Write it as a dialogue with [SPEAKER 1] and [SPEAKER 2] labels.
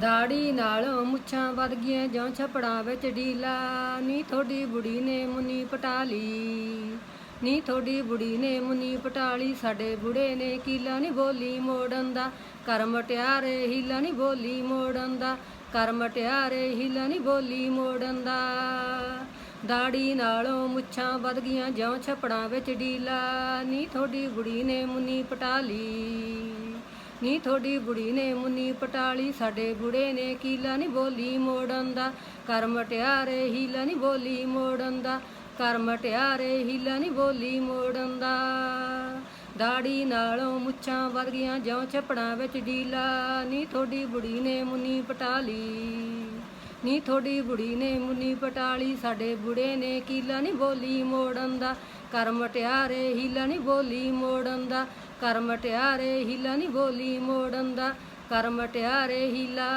[SPEAKER 1] ਦਾੜੀ ਨਾਲੋਂ ਮੁੱਛਾਂ ਵੱਧ ਗਈਆਂ ਜਾਂ ਛਪੜਾਂ ਵਿੱਚ ਢੀਲਾ। ਨੀ ਥੋੜੀ ਬੁੜੀ ਨੇ ਮੁੰਨੀ ਪਟਾਲੀ ਨੀ ਥੋੜੀ ਬੁੜੀ ਨੇ ਮੁੰਨੀ ਪਟਾਲੀ ਸਾਡੇ ਬੁੜੇ ਨੇ ਕੀਲਾ ਨੀ ਬੋਲੀ ਮੋੜਨ ਦਾ। ਕਰਮ ਟਿਆਰੇ ਹੀਲਾ ਨੀ ਬੋਲੀ ਮੋੜਨ ਦਾ। ਕਰਮ ਟਿਆਰੇ ਹੀਲਾ ਨੀ ਬੋਲੀ ਮੋੜਨ ਦਾ। ਦਾੜੀ ਨਾਲੋਂ ਮੁੱਛਾਂ ਵੱਧ ਗਈਆਂ, ਜਿਉਂ ਛਪੜਾਂ ਵਿੱਚ ਢੀਲਾ। ਨੀ ਥੋੜੀ ਬੁੜੀ ਨੇ ਮੁੰਨੀ ਪਟਾਲੀ ਨੀ ਥੋੜੀ ਬੁੜੀ ਨੇ ਮੁੰਨੀ ਪਟਾਲੀ, ਸਾਡੇ ਬੁੜੇ ਨੇ ਕੀਲਾ ਨੀ ਬੋਲੀ ਮੋੜਨ ਦਾ। ਕਰ ਮਟਿਆਰੇ ਹੀਲਾ ਨੀ ਬੋਲੀ ਮੋੜਨ ਦਾ। ਕਰ ਮਟਿਆਰੇ ਹੀਲਾ ਨਹੀਂ ਬੋਲੀ ਮੋੜਨ ਦਾ। ਦਾੜੀ ਨਾਲੋਂ ਮੁੱਛਾਂ ਵੱਧ ਗਈਆਂ ਜਿਉਂ ਛਪੜਾਂ ਵਿੱਚ ਢੀਲਾ। ਨੀ ਥੋੜੀ ਬੁੜੀ ਨੇ ਮੁੰਨੀ ਪਟਾਲੀ। ਨੀ ਥੋੜੀ ਬੁੜੀ ਨੇ ਮੁੰਨੀ ਪਟਾਲੀ, ਸਾਡੇ ਬੁੜੇ ਨੇ ਕੀਲਾ ਨੀ ਬੋਲੀ ਮੋੜਨ ਦਾ। ਕਰਮ ਟਿਆਰੇ ਹੀਲਾ ਨੀ ਬੋਲੀ ਮੋੜਨ ਦਾ। ਕਰਮ ਟਿਆਰੇ ਹੀਲਾ ਨੀ ਬੋਲੀ ਮੋੜਨ ਦਾ। ਕਰ ਮਟਿਆਰੇ ਹੀਲਾ